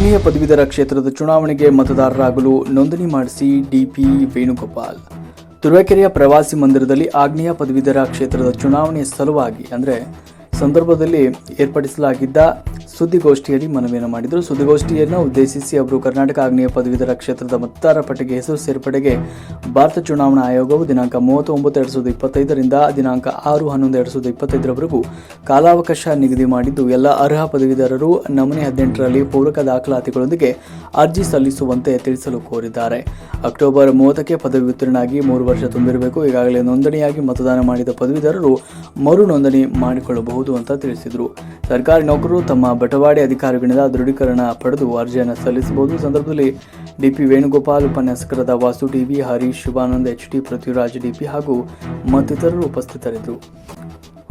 ಆಗ್ನೇಯ ಪದವೀಧರ ಕ್ಷೇತ್ರದ ಚುನಾವಣೆಗೆ ಮತದಾರರಾಗಲು ನೋಂದಣಿ ಮಾಡಿಸಿ ಡಿಪಿ ವೇಣುಗೋಪಾಲ್. ತುರುವೇಕೆರೆಯ ಪ್ರವಾಸಿ ಮಂದಿರದಲ್ಲಿ ಆಗ್ನೇಯ ಪದವೀಧರ ಕ್ಷೇತ್ರದ ಚುನಾವಣೆಯ ಸಲುವಾಗಿ, ಅಂದರೆ ಸಂದರ್ಭದಲ್ಲಿ ಏರ್ಪಡಿಸಲಾಗಿದ್ದ ಸುದ್ದಿಗೋಷ್ಠಿಯಲ್ಲಿ ಮನವಿಯನ್ನು ಮಾಡಿದರು. ಸುದ್ದಿಗೋಷ್ಠಿಯನ್ನು ಉದ್ದೇಶಿಸಿ ಅವರು ಕರ್ನಾಟಕ ಆಗ್ನೇಯ ಪದವೀಧರ ಕ್ಷೇತ್ರದ ಮತದಾರ ಪಟ್ಟಿಗೆ ಹೆಸರು ಸೇರ್ಪಡೆಗೆ ಭಾರತ ಚುನಾವಣಾ ಆಯೋಗವು ದಿನಾಂಕ ಮೂವತ್ತೊಂಬತ್ತು ಎರಡು ಸಾವಿರದ ಇಪ್ಪತ್ತೈದರಿಂದ ದಿನಾಂಕ ಆರು ಹನ್ನೊಂದು ಎರಡು ಸಾವಿರದ ಇಪ್ಪತ್ತೈದರವರೆಗೂ ಕಾಲಾವಕಾಶ ನಿಗದಿ ಮಾಡಿದ್ದು, ಎಲ್ಲ ಅರ್ಹ ಪದವೀಧರರು ನಮೂನೆ ಹದಿನೆಂಟರಲ್ಲಿ ಪೂರಕ ದಾಖಲಾತಿಗಳೊಂದಿಗೆ ಅರ್ಜಿ ಸಲ್ಲಿಸುವಂತೆ ತಿಳಿಸಲು ಕೋರಿದ್ದಾರೆ. ಅಕ್ಟೋಬರ್ ಮೂವತ್ತಕ್ಕೆ ಪದವಿ ಉತ್ತೀರ್ಣಾಗಿ ಮೂರು ವರ್ಷ ತುಂಬಿರಬೇಕು. ಈಗಾಗಲೇ ನೋಂದಣಿಯಾಗಿ ಮತದಾನ ಮಾಡಿದ ಪದವೀಧರರು ಮರು ನೋಂದಣಿ ಮಾಡಿಕೊಳ್ಳಬಹುದು. ಅಂತ ತಿಳಿಸಿದರು. ಸರ್ಕಾರಿ ನೌಕರರು ತಮ್ಮ ಬಟವಾಡೆ ಅಧಿಕಾರಿಗಳಿಂದ ದೃಢೀಕರಣ ಪಡೆದು ಅರ್ಜಿಯನ್ನು ಸಲ್ಲಿಸಬಹುದು. ಸಂದರ್ಭದಲ್ಲಿ ಡಿಪಿ ವೇಣುಗೋಪಾಲ್, ಉಪನ್ಯಾಸಕರಾದ Vasu T V, Harish Shivanand H T Prithviraj, D P ಹಾಗೂ ಮತ್ತಿತರರು ಉಪಸ್ಥಿತರಿದ್ದರು.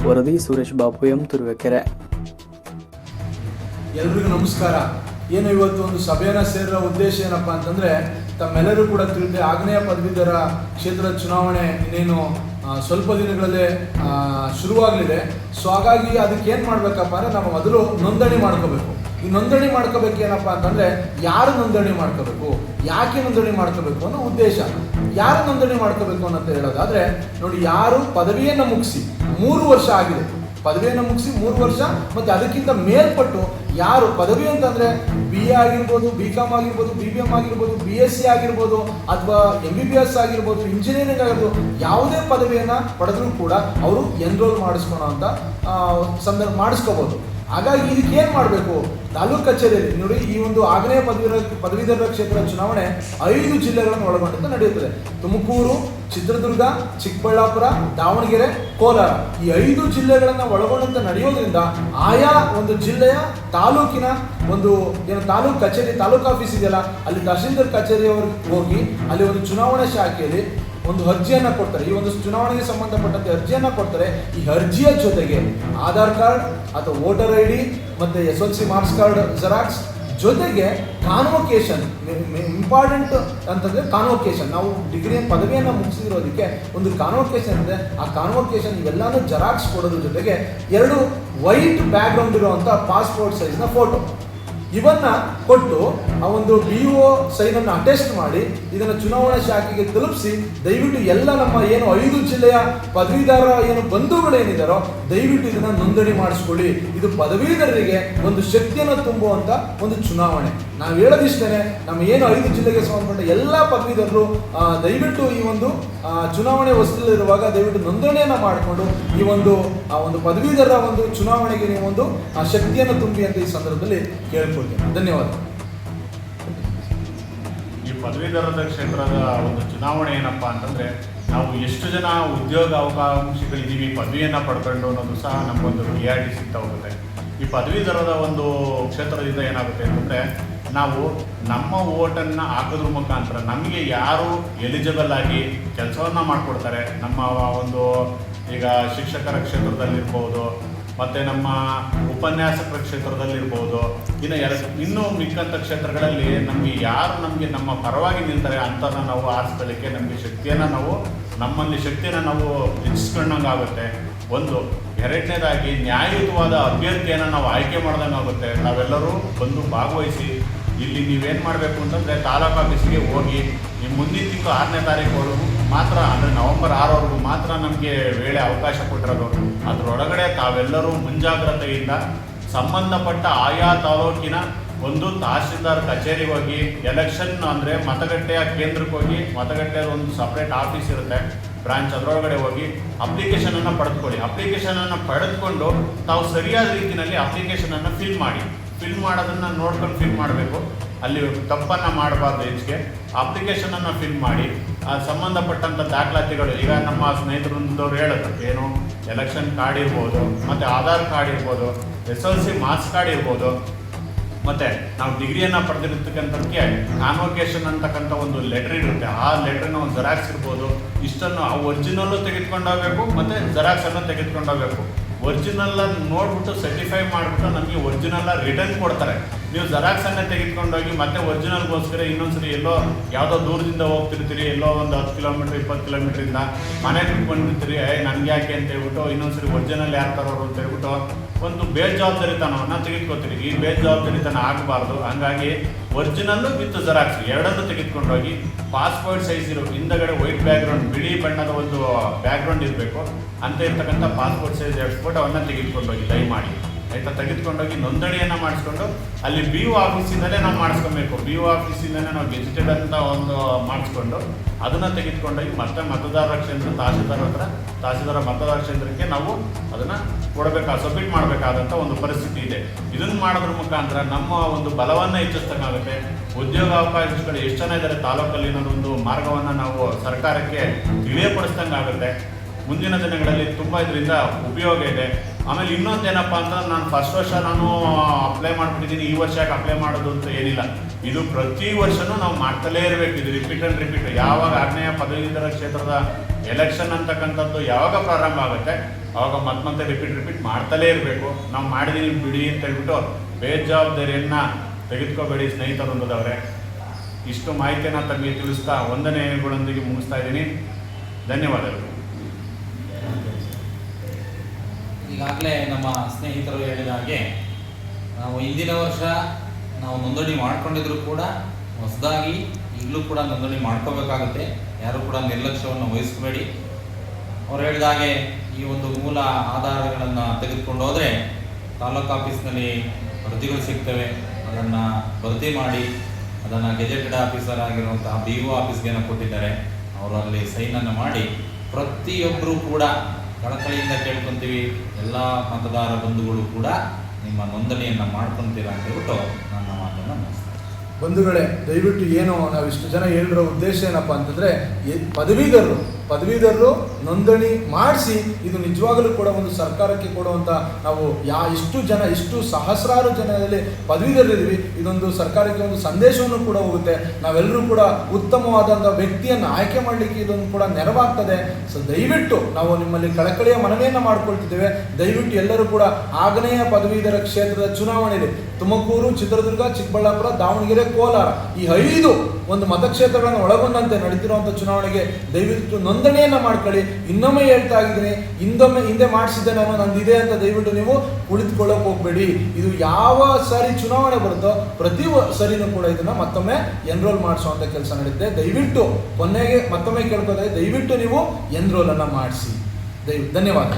ವರದಿ ಸುರೇಶ್ ಬಾಬು ಎಂ ತುರುವೆಕೆರೆ. ಎಲ್ರಿಗೂ ನಮಸ್ಕಾರ. ಏನು ಇವತ್ತು ಒಂದು ಸಭೆಯನ್ನು ಸೇರಿರೋ ಉದ್ದೇಶ ಏನಪ್ಪಾ ಅಂತಂದ್ರೆ, ತಮ್ಮೆಲ್ಲರೂ ಕೂಡ ತಿಳಿದೆ ಆಗ್ನೇಯ ಪದವೀಧರ ಕ್ಷೇತ್ರದ ಚುನಾವಣೆ ಇನ್ನೇನು ಸ್ವಲ್ಪ ದಿನಗಳಲ್ಲೇ ಶುರುವಾಗಲಿದೆ. ಸೊ ಹಾಗಾಗಿ ಅದಕ್ಕೆ ಏನು ಮಾಡಬೇಕಪ್ಪ ಅಂದರೆ ನಾವು ಮೊದಲು ನೋಂದಣಿ ಮಾಡ್ಕೋಬೇಕು. ಈ ನೋಂದಣಿ ಮಾಡ್ಕೋಬೇಕು ಏನಪ್ಪ ಅಂತಂದರೆ, ಯಾರು ನೋಂದಣಿ ಮಾಡ್ಕೋಬೇಕು? ಯಾಕೆ ನೋಂದಣಿ ಮಾಡ್ಕೋಬೇಕು ಅನ್ನೋ ಉದ್ದೇಶ. ಯಾರು ನೋಂದಣಿ ಮಾಡ್ಕೋಬೇಕು ಅಂತ ಹೇಳೋದಾದರೆ, ನೋಡಿ, ಯಾರು ಪದವಿಯನ್ನು ಮುಗಿಸಿ, ಮೂರು ವರ್ಷ ಆಗಿದೆ. ಪದವಿಯನ್ನು ಮುಗಿಸಿ ಮೂರು ವರ್ಷ, ಮತ್ತು ಅದಕ್ಕಿಂತ ಮೇಲ್ಪಟ್ಟು ಯಾರು ಪದವಿ ಅಂತಂದ್ರೆ ಬಿ ಎ ಆಗಿರ್ಬೋದು ಬಿ ಕಾಮ್ ಆಗಿರ್ಬೋದು ಬಿ ಬಿ ಎಂ ಆಗಿರ್ಬೋದು ಬಿ ಎಸ್ ಸಿ ಆಗಿರ್ಬೋದು, ಅಥವಾ ಎಂ ಬಿ ಬಿ ಎಸ್ ಆಗಿರ್ಬೋದು ಇಂಜಿನಿಯರಿಂಗ್ ಆಗಿರ್ಬೋದು, ಯಾವುದೇ ಪದವಿಯನ್ನ ಪಡೆದ್ರೂ ಕೂಡ ಅವರು ಎನ್ರೋಲ್ ಮಾಡಿಸ್ಕೊಳೋ ಅಂತ ಸಂದರ್ಭ ಮಾಡಿಸ್ಕೋಬಹುದು ಹಾಗಾಗಿ ಇದಕ್ಕೆ ಏನು ಮಾಡಬೇಕು? ತಾಲೂಕು ಕಚೇರಿಯಲ್ಲಿ ನೋಡಿ, ಈ ಒಂದು ಆಗ್ನೇಯ ಪದವೀಧರ ಪದವೀಧರ ಕ್ಷೇತ್ರ ಚುನಾವಣೆ ಐದು ಜಿಲ್ಲೆಗಳನ್ನು ಒಳಗೊಂಡಂತೆ ನಡೆಯುತ್ತದೆ. ತುಮಕೂರು, ಚಿತ್ರದುರ್ಗ, ಚಿಕ್ಕಬಳ್ಳಾಪುರ, ದಾವಣಗೆರೆ, ಕೋಲಾರ. ಈ ಐದು ಜಿಲ್ಲೆಗಳನ್ನು ಒಳಗೊಂಡಂತೆ ನಡೆಯೋದ್ರಿಂದ ಆಯಾ ಒಂದು ಜಿಲ್ಲೆಯ ತಾಲೂಕಿನ ಒಂದು ಏನು ತಾಲೂಕು ಕಚೇರಿ, ತಾಲೂಕು ಆಫೀಸ್ ಇದೆಯಲ್ಲ, ಅಲ್ಲಿ ತಹಶೀಲ್ದಾರ್ ಕಚೇರಿಯವರು ಹೋಗಿ ಅಲ್ಲಿ ಒಂದು ಚುನಾವಣಾ ಶಾಖೆಯಲ್ಲಿ ಒಂದು ಅರ್ಜಿಯನ್ನು ಕೊಡ್ತಾರೆ. ಈ ಒಂದು ಚುನಾವಣೆಗೆ ಸಂಬಂಧಪಟ್ಟಂತೆ ಅರ್ಜಿಯನ್ನು ಕೊಡ್ತಾರೆ. ಈ ಅರ್ಜಿಯ ಜೊತೆಗೆ ಆಧಾರ್ ಕಾರ್ಡ್ ಅಥವಾ ವೋಟರ್ ಐ ಡಿ ಮತ್ತೆ S L C marks card, xerox ಜೊತೆಗೆ ಕಾನ್ವೊಕೇಶನ್ ಇಂಪಾರ್ಟೆಂಟ್ ಅಂತಂದ್ರೆ ಕಾನ್ವೊಕೇಶನ್ ನಾವು ಡಿಗ್ರಿ ಪದವಿಯನ್ನು ಮುಗಿಸಿರೋದಕ್ಕೆ ಒಂದು ಕಾನ್ವೊಕೇಶನ್ ಇದೆ. ಆ ಕಾನ್ವೊಕೇಶನ್ ಇವೆಲ್ಲಾನು ಜೆರಾಕ್ಸ್ ಕೊಡೋದ್ರ ಜೊತೆಗೆ ಎರಡು ವೈಟ್ ಬ್ಯಾಕ್ಗ್ರೌಂಡ್ ಇರುವಂಥ ಪಾಸ್ಪೋರ್ಟ್ ಸೈಜ್ನ ಫೋಟೋ ಇವನ್ನ ಕೊಟ್ಟು ಆ ಒಂದು ಬಿ ಒ ಸೈನ್ ಅನ್ನು ಅಟೆಸ್ಟ್ ಮಾಡಿ, ಇದನ್ನು ಚುನಾವಣಾ ಶಾಖೆಗೆ ತಲುಪಿಸಿ, ದಯವಿಟ್ಟು ಎಲ್ಲ ನಮ್ಮ ಏನು ಐದು ಜಿಲ್ಲೆಯ ಪದವೀಧರ ಏನು ಬಂಧುಗಳೇನಿದಾರೋ, ದಯವಿಟ್ಟು ಇದನ್ನ ನೋಂದಣಿ ಮಾಡಿಸ್ಕೊಳ್ಳಿ. ಇದು ಪದವೀಧರರಿಗೆ ಒಂದು ಶಕ್ತಿಯನ್ನು ತುಂಬುವಂತ ಒಂದು ಚುನಾವಣೆ. ನಾವು ಹೇಳೋದಿಷ್ಟೇನೆ, ನಮ್ಮ ಏನು ಐದು ಜಿಲ್ಲೆಗೆ ಸಂಬಂಧಪಟ್ಟ ಎಲ್ಲ ಪದವೀಧರರು ದಯವಿಟ್ಟು ಈ ಒಂದು ಚುನಾವಣೆ ವಸ್ತುಲಿರುವಾಗ ದಯವಿಟ್ಟು ನೋಂದಣಿಯನ್ನು ಮಾಡಿಕೊಂಡು ಈ ಒಂದು, ಆ ಒಂದು ಪದವೀಧರ ಒಂದು ಚುನಾವಣೆಗೆ ನೀವು ಒಂದು, ಆ, ಶಕ್ತಿಯನ್ನು ತುಂಬಿ ಅಂತ ಈ ಸಂದರ್ಭದಲ್ಲಿ ಧನ್ಯವಾದ. ಈ ಪದವೀಧರದ ಕ್ಷೇತ್ರದ ಒಂದು ಚುನಾವಣೆ ಏನಪ್ಪ ಅಂತಂದ್ರೆ, ನಾವು ಎಷ್ಟು ಜನ ಉದ್ಯೋಗ ಅವಕಾಶಗಳಿದ್ದೀವಿ, ಪದವಿಯನ್ನು ಪಡ್ಕೊಂಡು ಅನ್ನೋದು ಸಹ ನಮಗೊಂದು ರಿಯಾಲಿಟಿ ಸಿಗ್ತಾ ಹೋಗುತ್ತೆ. ಈ ಪದವೀಧರದ ಒಂದು ಕ್ಷೇತ್ರದಿಂದ ಏನಾಗುತ್ತೆ ಅಂತಂದ್ರೆ, ನಾವು ನಮ್ಮ ಓಟನ್ನು ಹಾಕೋದ್ರ ಮುಖಾಂತರ ನಮಗೆ ಯಾರು ಎಲಿಜಿಬಲ್ ಆಗಿ ಕೆಲಸವನ್ನು ಮಾಡಿಕೊಡ್ತಾರೆ, ನಮ್ಮ ಒಂದು ಈಗ ಶಿಕ್ಷಕರ ಕ್ಷೇತ್ರದಲ್ಲಿರ್ಬೋದು ಮತ್ತು ನಮ್ಮ ಉಪನ್ಯಾಸಕರ ಕ್ಷೇತ್ರದಲ್ಲಿರ್ಬೋದು ಇನ್ನು ಎರಡು, ಇನ್ನೂ ಮಿಕ್ಕಂಥ ಕ್ಷೇತ್ರಗಳಲ್ಲಿ ನಮಗೆ ಯಾರು ನಮಗೆ ನಮ್ಮ ಪರವಾಗಿ ನಿಲ್ತಾರೆ ಅಂತ ನಾವು ಆರಿಸ್ಕೊಳ್ಳಿಕ್ಕೆ ನಮಗೆ ಶಕ್ತಿಯನ್ನು ನಾವು, ನಮ್ಮಲ್ಲಿ ಶಕ್ತಿಯನ್ನು ನಾವು ಹೆಚ್ಚಿಸ್ಕೊಂಡಂಗೆ ಆಗುತ್ತೆ. ಒಂದು, ಎರಡನೇದಾಗಿ ನ್ಯಾಯಯುತವಾದ ಅಭ್ಯರ್ಥಿಯನ್ನು ನಾವು ಆಯ್ಕೆ ಮಾಡ್ದಂಗೆ ಆಗುತ್ತೆ. ನಾವೆಲ್ಲರೂ ಬಂದು ಭಾಗವಹಿಸಿ ಇಲ್ಲಿ ನೀವೇನು ಮಾಡಬೇಕು ಅಂತಂದರೆ ತಾಲೂಕು ಆಫೀಸಿಗೆ ಹೋಗಿ ಈ ಮುಂದಿನ ತಿಂಗಳು ಆರನೇ ತಾರೀಕುವರೆಗೂ ಮಾತ್ರ, ಅಂದರೆ ನವಂಬರ್ ಆರವರೆಗೂ ಮಾತ್ರ ನಮಗೆ ವೇಳೆ ಅವಕಾಶ ಕೊಟ್ಟಿರೋದು. ಅದರೊಳಗಡೆ ತಾವೆಲ್ಲರೂ ಮುಂಜಾಗ್ರತೆಯಿಂದ ಸಂಬಂಧಪಟ್ಟ ಆಯಾ ತಾಲೂಕಿನ ಒಂದು ತಹಶೀಲ್ದಾರ್ ಕಚೇರಿಗೆ ಹೋಗಿ, ಎಲೆಕ್ಷನ್ ಅಂದರೆ ಮತಗಟ್ಟೆಯ ಕೇಂದ್ರಕ್ಕೆ ಹೋಗಿ ಮತಗಟ್ಟೆಯ ಒಂದು ಸಪ್ರೇಟ್ ಆಫೀಸ್ ಇರುತ್ತೆ. ಬ್ರಾಂಚ್ ಅದರೊಳಗಡೆ ಹೋಗಿ ಅಪ್ಲಿಕೇಶನನ್ನು ಪಡೆದುಕೊಳ್ಳಿ. ಅಪ್ಲಿಕೇಶನನ್ನು ಪಡೆದುಕೊಂಡು ತಾವು ಸರಿಯಾದ ರೀತಿಯಲ್ಲಿ ಅಪ್ಲಿಕೇಶನನ್ನು ಫಿಲ್ ಮಾಡಿ. ಫಿಲ್ ಮಾಡೋದನ್ನು ನೋಡ್ಕೊಂಡು ಫಿಲ್ ಮಾಡಬೇಕು. ಅಲ್ಲಿ ತಪ್ಪನ್ನು ಮಾಡಬಾರ್ದು ಹೆಚ್ಚಿಗೆ ಅಪ್ಲಿಕೇಶನನ್ನು ಫಿಲ್ ಮಾಡಿ. ಆ ಸಂಬಂಧಪಟ್ಟಂಥ ದಾಖಲಾತಿಗಳು, ಈಗ ನಮ್ಮ ಸ್ನೇಹಿತರಂದವ್ರು ಹೇಳೋದು ಏನು? ಎಲೆಕ್ಷನ್ ಕಾರ್ಡ್ ಇರ್ಬೋದು, ಮತ್ತು ಆಧಾರ್ ಕಾರ್ಡ್ ಇರ್ಬೋದು S L C marks card ಇರ್ಬೋದು ಮತ್ತೆ ನಾವು ಡಿಗ್ರಿಯನ್ನು ಪಡೆದಿರ್ತಕ್ಕಂಥದ್ದಕ್ಕೆ ಕಾನ್ವೊಕೇಶನ್ ಅಂತಕ್ಕಂಥ ಒಂದು ಲೆಟರ್ ಇರುತ್ತೆ. ಆ ಲೆಟ್ರಿನ ಒಂದು ಜೆರಾಕ್ಸ್ ಇರ್ಬೋದು, ಇಷ್ಟನ್ನು ಆ ಒರಿಜಿನಲ್ಲು ತೆಗೆದುಕೊಂಡೋಗ್ಬೇಕು, ಮತ್ತು ಜೆರಾಕ್ಸನ್ನು ತೆಗೆದುಕೊಂಡೋಗ್ಬೇಕು. ಒರಿಜಿನಲ್ ನೋಡ್ಬಿಟ್ಟು ಸರ್ಟಿಫೈ ಮಾಡಿಬಿಟ್ಟು ನಮಗೆ ಒರಿಜಿನಲ್ ರಿಟರ್ನ್ ಕೊಡ್ತಾರೆ. ನೀವು ಜೆರಾಕ್ಸನ್ನೇ ತೆಗೆದುಕೊಂಡೋಗಿ ಮತ್ತೆ ಒರಿಜಿನಲ್ಗೋಸ್ಕರ ಇನ್ನೊಂದ್ಸರಿ ಎಲ್ಲೋ ಯಾವುದೋ ದೂರದಿಂದ ಹೋಗ್ತಿರ್ತೀರಿ, ಎಲ್ಲೋ ಒಂದು ಹತ್ತು ಕಿಲೋಮೀಟ್ರ್ ಇಪ್ಪತ್ತು ಕಿಲೋಮೀಟ್ರಿಂದ ಮನೆ ಬಿಟ್ಕೊಂಡಿರ್ತೀರಿ ಏ ನನಗೆ ಯಾಕೆ ಅಂತ ಹೇಳ್ಬಿಟ್ಟು ಇನ್ನೊಂದ್ಸರಿ ಒರಿಜಿನಲ್ ಯಾರು ತರೋರು ಅಂತ ಹೇಳ್ಬಿಟ್ಟು ಒಂದು ಬೇಜವಾಬ್ದಾರಿತನವನ್ನು ತೆಗೆದುಕೊತೀರಿ ಈ ಬೇಜವಾಬ್ದಾರಿತನ ಆಗಬಾರ್ದು. ಹಂಗಾಗಿ ಒರಿಜಿನಲ್ ವಿತ್ ಜೆರಾಕ್ಸ್ ಎರಡನ್ನೂ ತೆಗೆದುಕೊಂಡೋಗಿ ಪಾಸ್ಪೋರ್ಟ್ ಸೈಜ್ ಇರೋ ಹಿಂದಗಡೆ ವೈಟ್ ಬ್ಯಾಕ್ಗ್ರೌಂಡ್, ಬಿಳಿ ಬಣ್ಣದ ಒಂದು ಬ್ಯಾಕ್ಗ್ರೌಂಡ್ ಇರಬೇಕು. ಅಂತ ಇರ್ತಕ್ಕಂಥ ಪಾಸ್ಪೋರ್ಟ್ ಸೈಜ್ ಎರಡು ಫೋಟೋವನ್ನು ತೆಗೆದುಕೊಂಡೋಗಿ ದಯಮಾಡಿ ಆಯ್ತಾ? ತೆಗೆದುಕೊಂಡೋಗಿ ನೋಂದಣಿಯನ್ನು ಮಾಡಿಸ್ಕೊಂಡು ಅಲ್ಲಿ ಬಿ ಯು ಆಫೀಸಿಂದಲೇ ನಾವು ಮಾಡಿಸ್ಕೊಬೇಕು. ಬಿ ಯು ಆಫೀಸಿಂದಲೇ ನಾವು ಗೆಜಿಟೆಡ್ ಅಂತ ಒಂದು ಮಾಡಿಸ್ಕೊಂಡು ಅದನ್ನು ತೆಗೆದುಕೊಂಡೋಗಿ ಮತ್ತೆ ಮತದಾರರ ಕ್ಷೇತ್ರ ತಹಸೀಲ್ದಾರ್ ಹತ್ರ, ತಹಸೀಲ್ದಾರ ಮತದಾರ ಕ್ಷೇತ್ರಕ್ಕೆ ನಾವು ಅದನ್ನು ಕೊಡಬೇಕಾ ಸಬ್ಮಿಟ್ ಮಾಡಬೇಕಾದಂಥ ಒಂದು ಪರಿಸ್ಥಿತಿ ಇದೆ. ಇದನ್ನು ಮಾಡೋದ್ರ ಮುಖಾಂತರ ನಮ್ಮ ಒಂದು ಬಲವನ್ನು ಹೆಚ್ಚಿಸ್ತಕ್ಕಾಗುತ್ತೆ. ಉದ್ಯೋಗ ಅವಕಾಶಗಳು ಎಷ್ಟು ಜನ ಇದ್ದಾರೆ ತಾಲೂಕಲ್ಲಿ ಒಂದು ಮಾರ್ಗವನ್ನು ನಾವು ಸರ್ಕಾರಕ್ಕೆ ತಿಳಿಯಪಡಿಸ್ದಂಗೆ ಆಗುತ್ತೆ ಮುಂದಿನ ದಿನಗಳಲ್ಲಿ ತುಂಬ ಇದರಿಂದ ಉಪಯೋಗ ಇದೆ. ಆಮೇಲೆ ಇನ್ನೊಂದೇನಪ್ಪ ಅಂದ್ರೆ ನಾನು ಫಸ್ಟ್ ವರ್ಷ ನಾನು ಅಪ್ಲೈ ಮಾಡ್ಬಿಟ್ಟಿದ್ದೀನಿ, ಈ ವರ್ಷ ಯಾಕೆ ಅಪ್ಲೈ ಮಾಡೋದು ಅಂತ ಏನಿಲ್ಲ. ಇದು ಪ್ರತಿ ವರ್ಷನೂ ನಾವು ಮಾಡ್ತಲೇ ಇರಬೇಕು, ಇದು ರಿಪೀಟ್ ಆ್ಯಂಡ್ ರಿಪೀಟ್ ಯಾವಾಗ ಆಗ್ನೇಯ ಪದವೀಧರ ಕ್ಷೇತ್ರದ ಎಲೆಕ್ಷನ್ ಅಂತಕ್ಕಂಥದ್ದು ಯಾವಾಗ ಪ್ರಾರಂಭ ಆಗುತ್ತೆ ಆವಾಗ ಮತ್ತೆ ಮತ್ತೆ ರಿಪೀಟ್ ರಿಪೀಟ್ ಮಾಡ್ತಲೇ ಇರಬೇಕು. ನಾವು ಮಾಡಿದೀನಿ ಬಿಡಿ ಅಂತ ಹೇಳ್ಬಿಟ್ಟು ಬೇಜವಾಬ್ದಾರಿಯನ್ನು ತೆಗೆದುಕೋಬೇಡಿ ಸ್ನೇಹಿತರೊಂದದವ್ರೆ ಇಷ್ಟು ಮಾಹಿತಿಯನ್ನು ತಮಗೆ ತಿಳಿಸ್ತಾ ವಂದನೆಗಳೊಂದಿಗೆ ಮುಗಿಸ್ತಾ ಇದ್ದೀನಿ. ಧನ್ಯವಾದಗಳು. ಈಗಾಗಲೇ ನಮ್ಮ ಸ್ನೇಹಿತರು ಹೇಳಿದ ಹಾಗೆ, ನಾವು ಹಿಂದಿನ ವರ್ಷ ನಾವು ನೋಂದಣಿ ಮಾಡಿಕೊಂಡಿದ್ರು ಕೂಡ ಹೊಸದಾಗಿ ಈಗಲೂ ಕೂಡ ನೋಂದಣಿ ಮಾಡ್ಕೋಬೇಕಾಗುತ್ತೆ. ಯಾರು ಕೂಡ ನಿರ್ಲಕ್ಷ್ಯವನ್ನು ವಹಿಸ್ಬೇಡಿ ಅವ್ರು ಹೇಳಿದ ಹಾಗೆ ಈ ಒಂದು ಮೂಲ ಆಧಾರಗಳನ್ನು ತೆಗೆದುಕೊಂಡು ಹೋದರೆ ತಾಲೂಕು ಆಫೀಸ್ನಲ್ಲಿ ವರದಿಗಳು ಸಿಗ್ತವೆ. ಅದನ್ನು ಭರ್ತಿ ಮಾಡಿ, ಅದನ್ನು ಗೆಜೆಟೆಡ್ ಆಫೀಸರ್ ಆಗಿರುವಂತಹ ಬಿ ಓ ಆಫೀಸ್ಗೆ ಕೊಟ್ಟಿದ್ದಾರೆ. ಅವರು ಅಲ್ಲಿ ಸೈನನ್ನು ಮಾಡಿ ಪ್ರತಿಯೊಬ್ಬರೂ ಕೂಡ ಕಳಕಳಿಯಿಂದ ಕೇಳ್ಕೊತೀವಿ, ಎಲ್ಲ ಮತದಾರ ಬಂಧುಗಳು ಕೂಡ ನಿಮ್ಮ ನೋಂದಣಿಯನ್ನು ಮಾಡ್ಕೊತೀರಾ ಅಂತ ಹೇಳ್ಬಿಟ್ಟು ನನ್ನ ಮಾತನ್ನು ಬಂಧುಗಳೇ, ದಯವಿಟ್ಟು ಏನು ನಾವು ಇಷ್ಟು ಜನ ಹೇಳಿರೋ ಉದ್ದೇಶ ಏನಪ್ಪ ಅಂತಂದರೆ ಪದವೀಧರರು ಪದವೀಧರರು ನೋಂದಣಿ ಮಾಡಿಸಿ ಇದು ನಿಜವಾಗಲೂ ಕೂಡ ಒಂದು ಸರ್ಕಾರಕ್ಕೆ ಕೊಡುವಂಥ ನಾವು ಯಾ ಇಷ್ಟು ಜನ, ಇಷ್ಟು ಸಹಸ್ರಾರು ಜನರಲ್ಲಿ ಪದವೀಧರಿದ್ದೀವಿ ಇದೊಂದು ಸರ್ಕಾರಕ್ಕೆ ಒಂದು ಸಂದೇಶವನ್ನು ಕೂಡ ಹೋಗುತ್ತೆ. ನಾವೆಲ್ಲರೂ ಕೂಡ ಉತ್ತಮವಾದಂಥ ವ್ಯಕ್ತಿಯನ್ನು ಆಯ್ಕೆ ಮಾಡಲಿಕ್ಕೆ ಇದೊಂದು ಕೂಡ ನೆರವಾಗ್ತದೆ. ಸೊ ದಯವಿಟ್ಟು ನಾವು ನಿಮ್ಮಲ್ಲಿ ಕಳಕಳಿಯ ಮನವಿಯನ್ನು ಮಾಡಿಕೊಳ್ತಿದ್ದೇವೆ. ದಯವಿಟ್ಟು ಎಲ್ಲರೂ ಕೂಡ ಆಗ್ನೇಯ ಪದವೀಧರ ಕ್ಷೇತ್ರದ ಚುನಾವಣೆ ಇದೆ ತುಮಕೂರು, ಚಿತ್ರದುರ್ಗ, ಚಿಕ್ಕಬಳ್ಳಾಪುರ, ದಾವಣಗೆರೆ, ಕೋಲಾರ ಈ ಐದು ಒಂದು ಮತಕ್ಷೇತ್ರಗಳನ್ನು ಒಳಗೊಂಡಂತೆ ನಡೀತಿರುವಂಥ ಚುನಾವಣೆಗೆ ದಯವಿಟ್ಟು ನೋಂದಣಿಯನ್ನು ಮಾಡ್ಕೊಳ್ಳಿ. ಇನ್ನೊಮ್ಮೆ ಹೇಳ್ತಾ ಇದ್ದೀನಿ, ಹಿಂದೊಮ್ಮೆ ಹಿಂದೆ ಮಾಡಿಸಿದ್ದೆ ನಾನು, ನಂದಿದೆ ಅಂತ ದಯವಿಟ್ಟು ನೀವು ಕುಳಿತುಕೊಳ್ಳೋಕೆ ಹೋಗಬೇಡಿ. ಇದು ಯಾವ ಸಾರಿ ಚುನಾವಣೆ ಬರುತ್ತೋ ಪ್ರತಿ ಸರಿನೂ ಕೂಡ ಇದನ್ನ ಮತ್ತೊಮ್ಮೆ ಎನ್ರೋಲ್ ಮಾಡಿಸುವಂಥ ಕೆಲಸ ನಡೆಯುತ್ತೆ ದಯವಿಟ್ಟು ಕೊನೆಗೆ ಮತ್ತೊಮ್ಮೆ ಕೇಳ್ಕೊಂಡ್ರೆ ದಯವಿಟ್ಟು ನೀವು ಎನ್ರೋಲ್ ಅನ್ನ ಮಾಡಿಸಿ. ದಯ ಧನ್ಯವಾದ